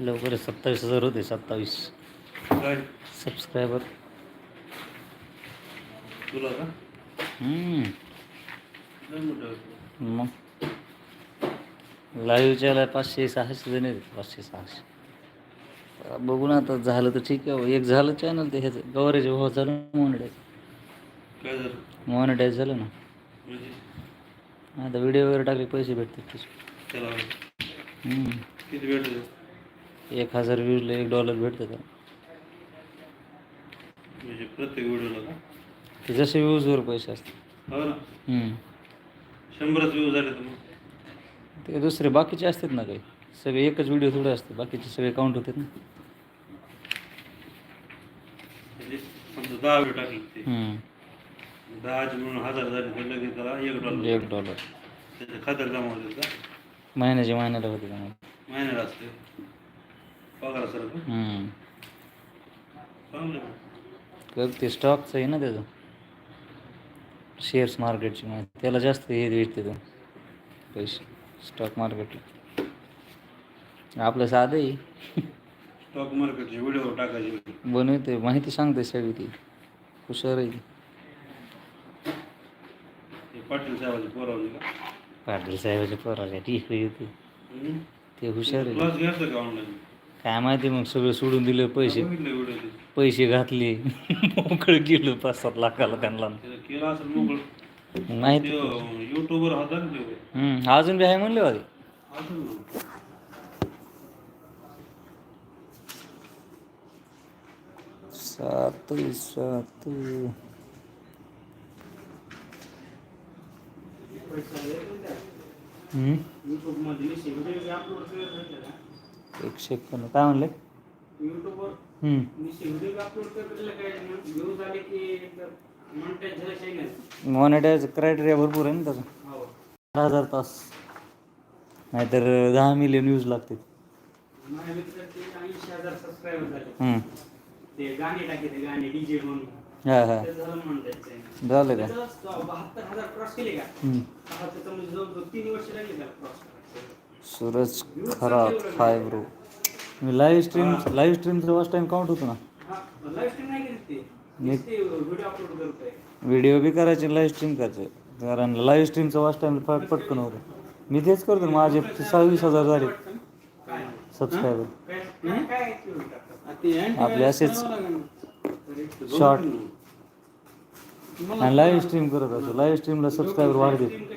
लवकर सत्तावीस हजार होते सत्तावीस. सबस्क्रायबर तुला का. मग? लाईव्हच्याला पाचशे सहाशे जण आहेत. पाचशे सहाशे. बघू ना आता झालं तर ठीक आहे. एक झालं चॅनल ते ह्याचं. गवरेज हो झालं मॉनिटाईज मॉनिटाईज झालं? ना? म्हणजे? आता व्हिडिओ वगैरे टाकले पैसे भेटतात. किती भेटत एक हज़ार व्ह्यूजला एक डॉलर भेटतं म्हणजे प्रत्येक व्हिडिओला का? ते जसे व्ह्यूजवर पैसे असतात. हो ना. हम्म. शंभरच व्ह्यू झाले तर मग. ते दुसरे बाकीचे असतात ना काही. सगळे एकच व्हिडिओ थोडे असते बाकीचे सगळे काउंट होतात ना. म्हणजे समजा दहा व्हिडिओ टाकले ते. हम्म. दहाचे म्हणून हज़ार झाले तर लगेच त्याला एक डॉलर एक डॉलर त्याच्या खात्यात जमा होते का? महिन्याच्या महिन्याला होते का मग महिन्याला असते. ते स्टॉकचं आहे ना त्याचं. शेअर्स मार्केटची माहिती त्याला जास्त हे भेटते तो. पैसे. स्टॉक मार्केटला आपलं साधं आहे. स्टॉक मार्केटचे व्हिडिओ टाकायचे. बनवते माहिती सांगते सगळी ती. हुशार आहे. ती. ते पाटील साहेबाची पोरावली का? पाटील ठीक येते हम्म. ते हुशार आहे. काय माहिती मग सगळं सोडून दिलं पैसे. पैसे घातले. मोकळं गेलो पाच सात लाखाला त्यांना. माहिती युट्यूबर हम्म, अजून बी आहे म्हणले होते सात सात. हम्म? एकशे एकावन्न काय म्हणले. मॉनिटाईज क्रायटेरिया भरपूर आहे ना त्याचा. चार हजार तास. नाहीतर दहा मिलियन यूज लागते हा हा. झालं का? सूरज खरात हाय ब्रो मी लाईव्ह स्ट्रीम लाईव्ह स्ट्रीमचं फर्स्ट टाइम काउंट होतो ना. मी- व्हिडिओ बी करायचे लाईव्ह स्ट्रीम करायचे. कारण लाईव्ह स्ट्रीमचं वाच टाइम फार पटकन होतो. मी तेच करतो माझे सव्वीस हजार झाले. सबस्क्रायबर आपले असेच शॉर्ट आणि लाईव्ह स्ट्रीम करत असतो. लाईव्ह स्ट्रीमला सबस्क्रायबर वाढते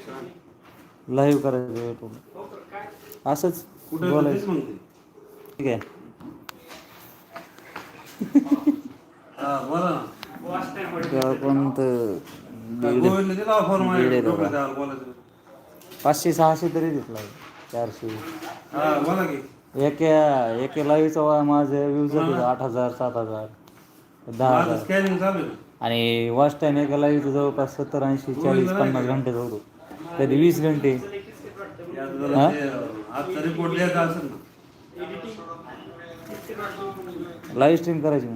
लाईव्ह करायचं असंच बोलायचं. म्हणते? ठीक आहे. हा पाचशे सहाशे तरी घेतला चारशे. एका एका लाईव्हचा माझे व्ह्यूज आठ हजार सात हजार दहा हजार. आणि वॉच टाईम एका लाईव्हचं जवळपास सत्तर ऐंशी चाळीस पन्नास घंटे होतो कधी वीस घंटे? यात जरा ते, आजचा रिपोर्ट द्यायचा असेल ना? लाईव्ह स्ट्रीम करायची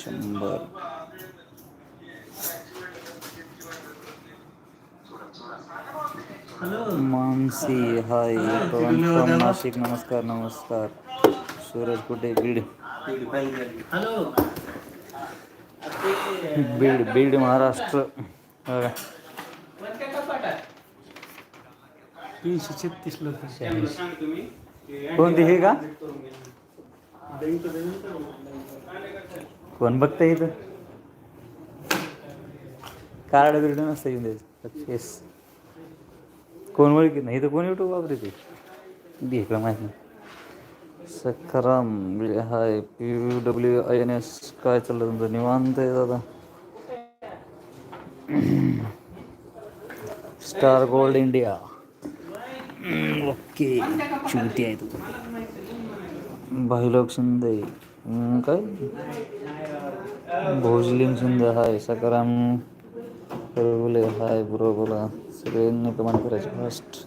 शंभर. मानसी हाय पवन नाशिक नमस्कार नमस्कार. सूरज कुठे? बीड. बीड बीड महाराष्ट्र बघा तीनशे छत्तीस लोक सांगतो मी कोणती हे का? कोण बघतं इथं? कार्ड बिर्ड नसतं येऊन द्यायचं. फेस कोण ओळखीत नाही? इथं कोण युट्यूब वापरते भेटलं माहीत नाही? Sakharam hi P U W I N S काय चाललं तुमचं? निवांत आहे दादा. Star gold India. ओके चुलती आहे तू भाईलोक शिंदे काय भोजलिंग शिंदे हाय सकाराम बोले हाय ब्रो बोला सगळ्यांनी कमेंट करायचे फर्स्ट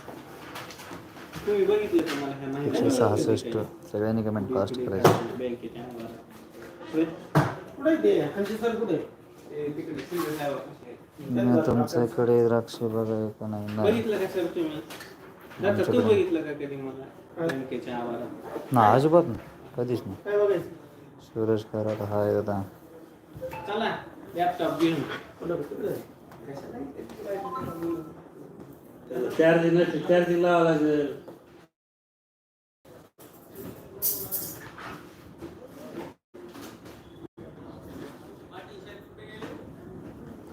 एकशे सहासष्ट. सगळ्यांनी कमेंट कॉस्ट करायचं. मी तुमच्याकडे द्राक्ष बघा का नाही? ना अजिबात का कधीच नाही. दादा, करत हा एकदा चार दिन चार दिन लावा लागेल अजिबात नाही कधीच नाही काय बघायचं सूरज कराड हाय दादा चला लॅपटॉप घेऊन कुठं कुठं चार्जिंग नसते चार्जिंग लावावं लागेल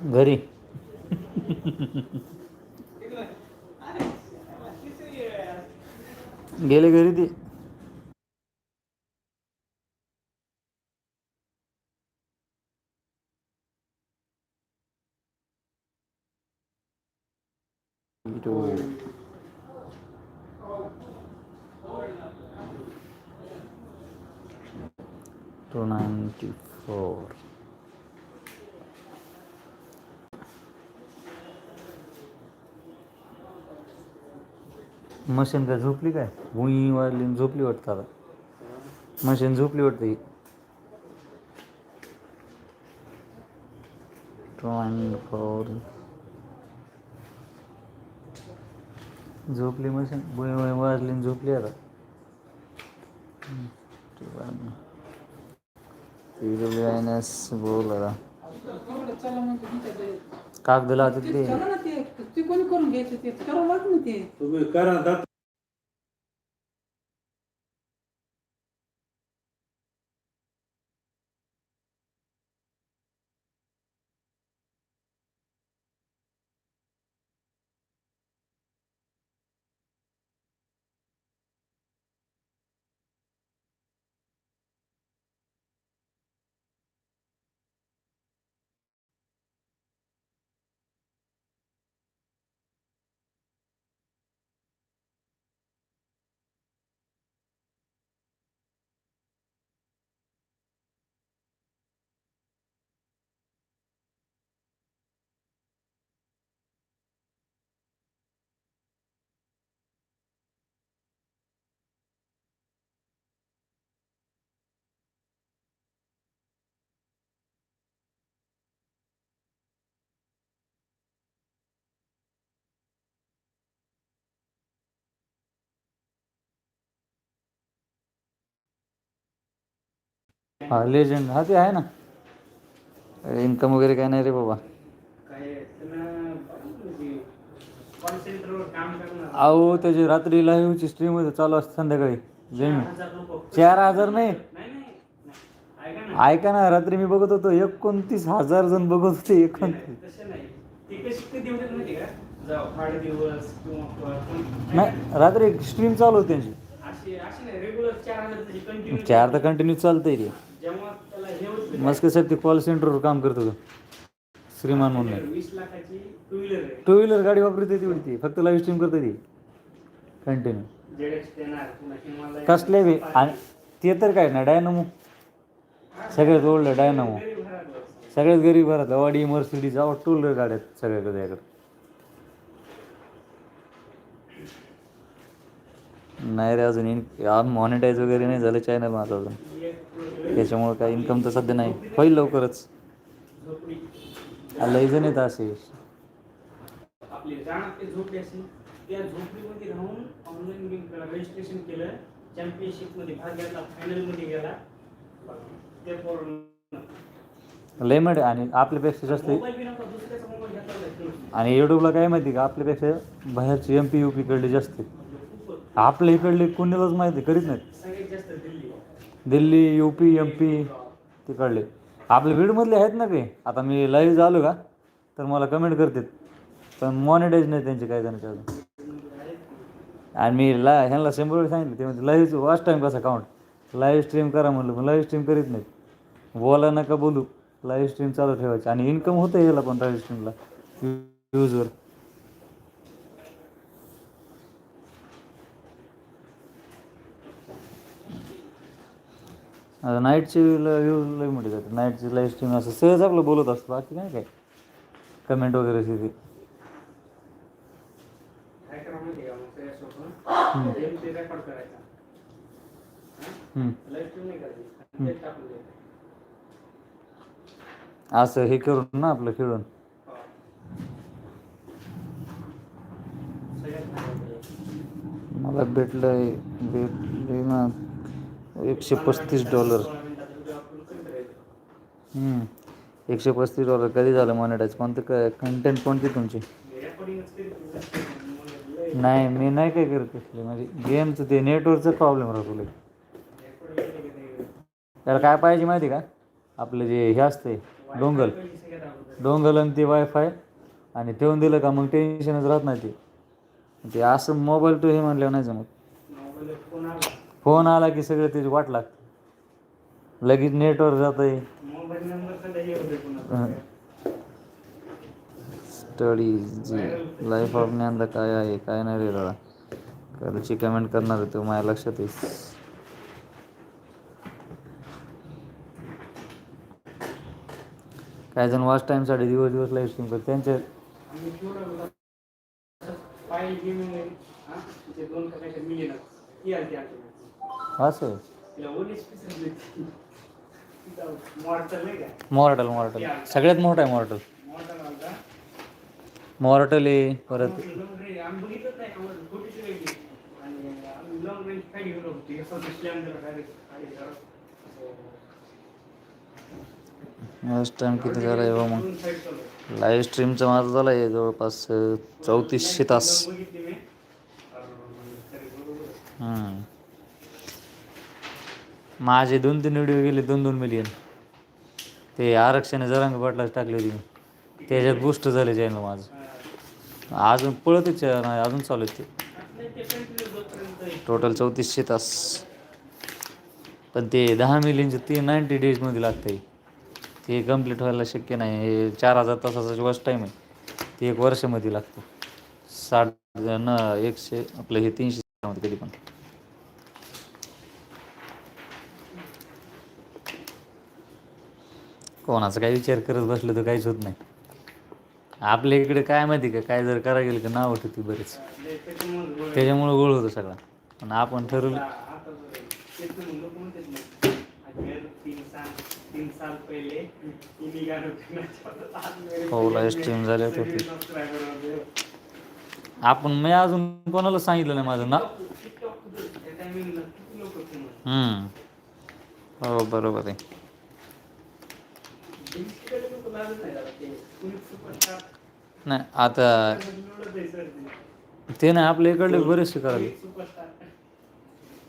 घरी गेले घरी ते टू नाईन्टी फोर मशीन काय झोपली काय? भुई वाढली आणि झोपली वाटतं आता मशीन झोपली वाटते ही. फॉर झोपली मशीन? भुई वुई वाजली आणि झोपली आता बोल आता. कागद लावतात ते करून घ्यायचं ते करावं लागत ते. तुम्ही करा दात हा लेजंड हा ते आहे ना. इन्कम वगैरे काय नाही रे बाबा. अहो त्याची रात्री लाईव्हची स्ट्रीममध्ये चालू असते संध्याकाळी. जेम चार हजार नाही. ऐका ना रात्री मी बघत होतो एकोणतीस हजार जण बघत होते एकोणतीस. नाही रात्री स्ट्रीम चालू होती त्यांची. चार चार तर कंटिन्यू चालतंय रे. जेव्हा त्याला हे मस्त साहेब ते कॉल सेंटरवर काम करत होतं. श्रीमान म्हणून. वीस लाखाची टू व्हीलर आहे टू व्हीलर गाडी वापरते तेवढी ती फक्त लाईव्ह स्ट्रीम करते ती कंटिन्यू जेडेक्स देणार पुन्हा कसले बी आणि ते तर काय ना डायनामो सगळ्यात ओल्ड डायनामो सगळ्यात गरीब घरात ऑडी मर्सिडीज आवा टू व्हीलर गाड्या आहेत सगळ्याकडे याकडे. नाही रे अजून इन मॉनिटाईज वगैरे नाही झालं चॅनल माझं अजून. त्याच्यामुळे काय इन्कम तर सध्या नाही. होईल लवकरच. लई जण येत असे. मध्ये मध्ये लय मड आणि आपल्यापेक्षा जास्त आणि युट्यूबला काय माहिती का आपल्यापेक्षा बाहेरचे एम पी यू पीकडले जास्त आहेत. आपल्या इकडले कोणालाच माहिती करीत नाहीत. जास्त Delhi U P M P तिकडले आपल्या बीडमधले आहेत ना काही आता मी लाईव्ह झालो का? तर मला कमेंट करतात पण मॉनिटाईज नाही त्यांचे काही जणांचे अजून. आणि मी ला ह्यांना शंभर वेळी सांगितलं ते म्हणजे लाईव्ह वाच टाईम कसा काउंट लाईव्ह स्ट्रीम करा म्हणलं मग लाईव्ह स्ट्रीम करीत नाहीत. बोला नका बोलू लाईव्ह स्ट्रीम चालू ठेवायची. आणि इन्कम होतं याला पण लाईव्ह स्ट्रीमला व्ह्यूजवर आता नाईटची व्ह्यूज लई मोठी जाते नाईटची लाईव्ह स्ट्रीम असं सहज आपलं बोलत असतं. बाकी काय. काय कमेंट वगैरे तिथे नाही असं हे करून ना आपलं खेळून. हो. मला भेटलं भेटले ना. एकशे पस्तीस डॉलर. एकशे पस्तीस डॉलर कधी झालं मॉनिटाईज कोणतं काय कंटेंट कोणती तुमची? नाही मी नाही काय करत असले. म्हणजे गेमचं ते नेटवर्कचं प्रॉब्लेम राहतो त्याला काय पाहिजे माहिती का? आपलं जे हे असते डोंगल डोंगल आणि ते वायफाय आणि ठेवून दिलं का मग टेन्शनच राहत नाही ते. ते असं मोबाईल टू हे म्हणल्यावर नाही जमत. मोबाईल फोन आला की सगळं त्याची वाट लागते. लगेच नेटवर जात स्टडी जी. लाईफ ऑफ ज्ञानदा काय आहे काय नाही रे दादा. करूची कमेंट करणार तो माझ्या लक्षात येईल. काही जण वाच टाईमसाठी दिवस दिवस लाईव्ह स्ट्रीम करतात. त्यांच्या हा सर असं? मॉर्टल मॉर्टल सगळ्यात मोठा आहे मॉर्टल मॉर्टल आहे परत लास्ट टाइम किती झाला आहे मग. लाईव्ह स्ट्रीमचं माझं झालं आहे जवळपास चौतीसशे तास. बघितली मी अरे, तरी बरोबर आहे. हम्म. माझे दोन तीन व्हिडिओ गेले दोन दोन मिलियन ते आरक्षण जरांग पाटलाच टाकले होते त्याच्यात बुस्ट झाले चॅनल माझं. अजून पळतच नाही अजून चालू ते. टोटल चौतीसशे तास. पण ते दहा मिलियनचे ते नाईन्टी डेजमध्ये लागते ते कंप्लीट व्हायला शक्य नाही. हे चार हजार तासाचा वॉच टाईम आहे. ते एक वर्षामध्ये लागतं. साठ न एकशे आपलं हे तीनशे कधी पण. कोणाचा काही विचार करत बसलं तर काहीच होत नाही. आपल्या इकडे काय माहिती का काय जर करा गेलं का नाव होती बरेच. त्याच्यामुळं गोळ होतो सगळा. पण आपण ठरवलं स्ट्रीम झाले होते आपण मी अजून कोणाला सांगितलं नाही माझं नाव. हम्म. हो बरोबर आहे Instagram ला लोकं लागत नाही आता ते. नाही आपल्या इकडले बरेचसे करायला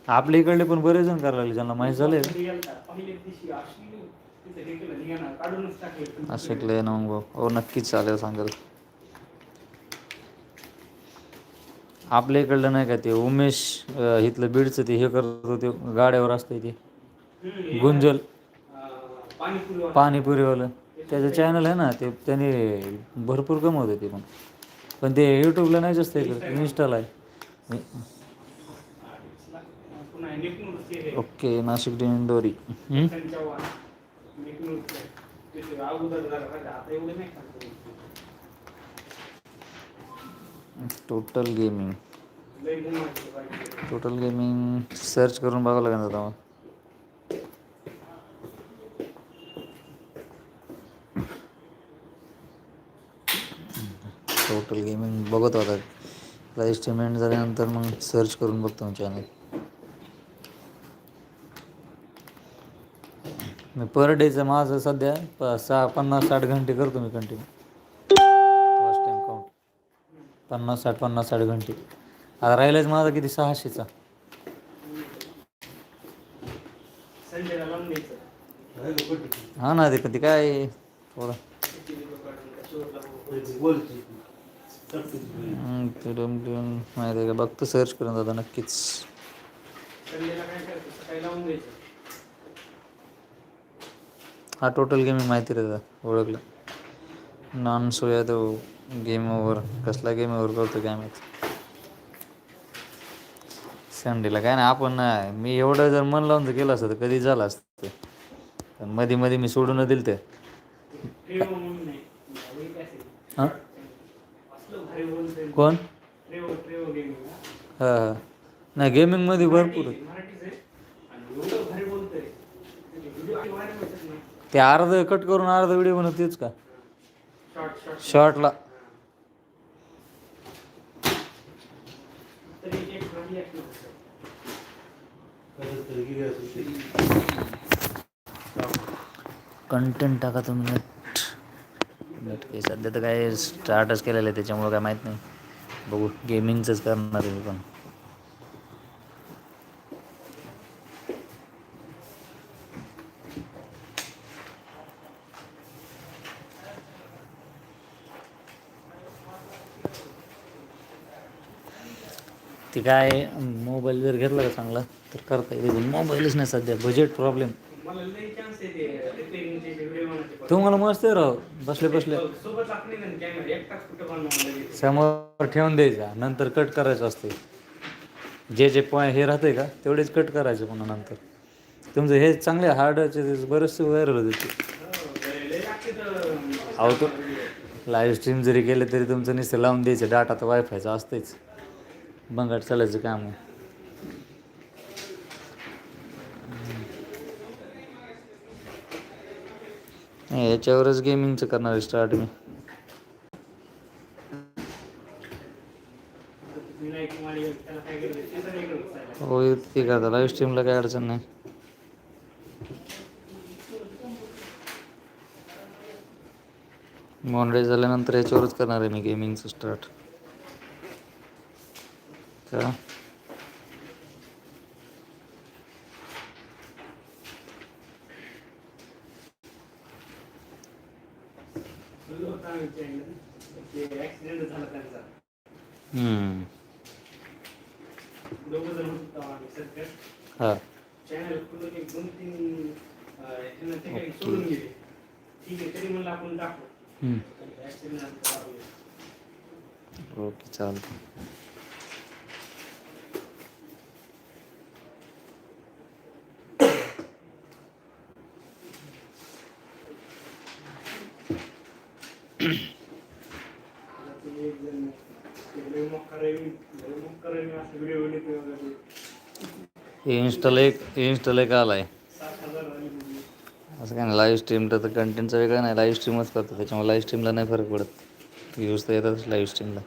आपल्या इकडले पण बरेच जण करायला लागले ज्यांना माहीत झालंय. मध्ये शिकले ना मग भाऊ. हो नक्कीच चालेल सांगाल. आपल्या इकडलं नाही का ते उमेश इथलं बीडचं ते हे करत होते गाड्यावर असते ते. गुंजल. पाणीपुरीवालं. त्याचं चॅनल आहे ना ते त्याने भरपूर कमवत ते पण. पण ते यूट्यूबला नाही जास्त इकडे इन्स्टॉल इन्स्टाला आहे. Okay Nashik Dindori total gaming total gaming search करून बघावं लागेल आता मग टोटल गेमिंग बघत होता. लाईव्ह स्टेमेंट झाल्यानंतर मग सर्च करून बघतो चॅनल मी पर डेचं माझं सध्या प सहा पन्नास साठ घंटे करतो मी कंटिन्यू फर्स्ट टाइम काउंट पन्नास साठ पन्नास साठ घंटे. आता राहिलाच माझा किती? सहाशेचा हा ना ते कधी काय? थोडं. किती माहिती आहे का बघतो सर्च करून दादा नक्कीच. हा टोटल गेमिंग माहिती रे दादा ओळखलं. नॉन सोया तो गेम ओव्हर कसला गेम ओव्हर करतो काय माहिती. संडेला काय नाही आपण नाही मी एवढं जर मन लावून जर केलं असतं तर कधी झालं असतं. ते. पण मध्ये मध्ये मी सोडून दिलं ते ट्रेव म्हणून नाही भारी काय असेल. हां असलं भारी बोलतोय कोण? हा हा. गेम हां नाही गेमिंगमध्ये भरपूर ते अर्ध कट करून अर्ध व्हिडिओ बनवत तेच का? शॉर्टला कंटेंट टाका तुम्ही. नेट नेट काही सध्या तर काय स्टार्टच केलेलं आहे त्याच्यामुळं काय माहीत नाही. बघू. गेमिंगचंच करणार आहे पण. ते काय मोबाईल जर घेतला का चांगला तर करता येईल. मोबाईलच नाही सध्या. बजेट प्रॉब्लेम तुम्हाला मस्त राव. बसले बसले. समोर ठेवून द्यायचा नंतर कट करायचं असते. जे जे पॉईंट हे राहते का तेवढेच कट करायचे पुन्हा नंतर. तुमचं हे चांगले हार्डचे बरेचसे व्हायरल होते अहो तो लाईव्ह स्ट्रीम जरी केलं तरी तुमचं नुसतं लावून द्यायचं डाटा तर वायफायचा असतेच बंगाट चालायचं काम आहे. नाही याच्यावरच गेमिंगचं करणार आहे स्टार्ट मी. ते हो ते करता लाईव्ह स्ट्रीमला काय अडचण नाही. मॉनडे झाल्यानंतर याच्यावरच करणार आहे मी गेमिंगचं स्टार्ट का तुझं होतं आम्ही channel. ते accident झाला त्यांचा हम्म. दोघं जण होतो आम्ही सध्या हा चॅनल खुलून एक दोन तीन अं, ह्यांना ते काही सोडून गेले ठीक आहे तरी म्हणलं आपण टाकू हम्म. ऍक्सिडेंट झाला ओके चालतं ते एक जण ते लय असं काय नाही लाईव्ह स्ट्रीमचं तर कंटेंटचं वेगळं नाही लाईव्ह स्ट्रीमच करतो त्याच्यामुळे लाईव्ह स्ट्रीमला नाही फरक पडत. व्ह्यूज तर येतातच लाईव्ह स्ट्रीमला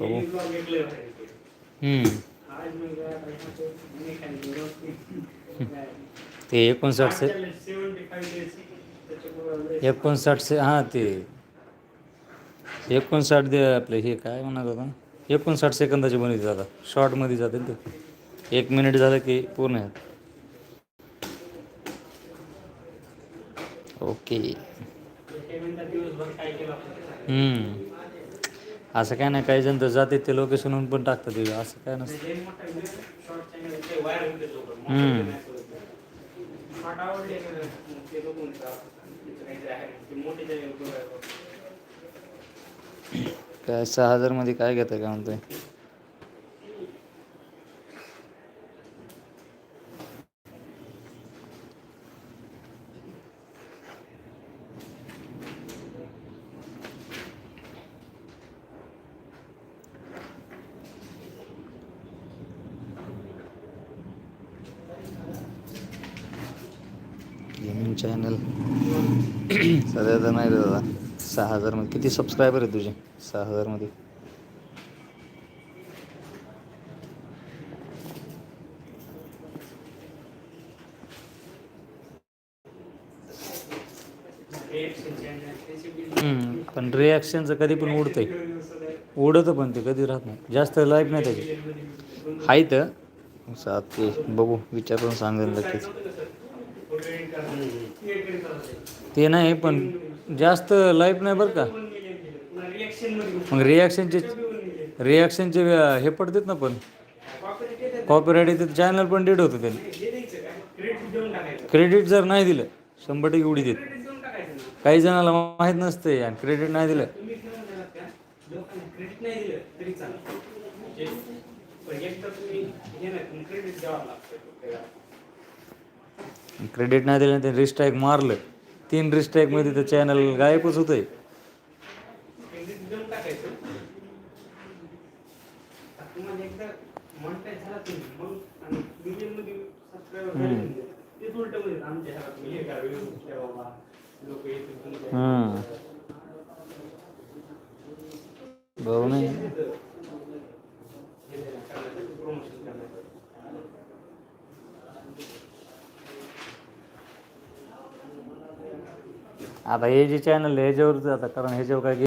बघू. ते एकोणसाठ एकोणसाठ से हां ते. एकोणसाठ दे आपले हे काय म्हणत होता? एकोणसाठ सेकंदाचे बनवते जातात. शॉर्टमध्ये जाते ते. एक मिनिट झालं की पूर्ण आहे ओके ते म्हणतात दिवसभर काय केलं आपण ते सांगा. हम्म. असं काय नाही काही जण तर जाते ते लोकेशनहून पण टाकतात ते असं काय नसतं. लय मोठा video, short channel आहे, ते viral होते लोकं. हम्म. मोठे नाही करत. Short आवडले का मग ते लोकं म्हणतात, तिचं काहीतरी आहे. ते मोठे channel बघायला. काय सहा हजारमध्ये काय घेतं काय म्हणतोय गेमिंग चॅनल सध्या तर नाही रे दादा सहा हजारमध्ये किती सबस्क्रायबर आहे तुझे? सहा हजारमध्ये पण रिॲक्शनचं कधी पण उडतंय. उडतं पण ते कधी राहत नाही. जास्त लाईफ नाही त्याची. आहे तर सात ते बघू विचारून सांगेल नक्कीच ते नाही पण जास्त लाईफ नाही बरं का? मग रिॲक्शनचे रिॲक्शनचे हे पडतात ना पण. कॉपीराईट येते चॅनल पण डेट होतं त्याला. क्रेडिट जर नाही दिलं शंभर टक्के उडी देत. काही जणाला माहीत नसते आणि क्रेडिट नाही दिलं. क्रेडिट नाही दिलं तरी चालेल म्हणजे क्रेडिट नाही दिलं ते रिस्ट्राईक मारलं. तीन रिस्ट्राईकमध्ये तर चॅनल गायबच होतं आहे भाऊ नाही आता तुम्हाला एकदा मॉनिटाईज झाला तुम्ही मग आणि मिलियनमध्ये सबस्क्रायबर झाले ते उलटमध्ये आमच्या ह्याला तुम्ही हे करा व्यवस्थित ठेवा बा. लोक येतील तुमच्या हम्म. बरोबर नाही प्रमोशन करण्यासाठी आता हे जे चॅनल आहे ह्याच्यावरच जातात कारण ह्याच्यावर काय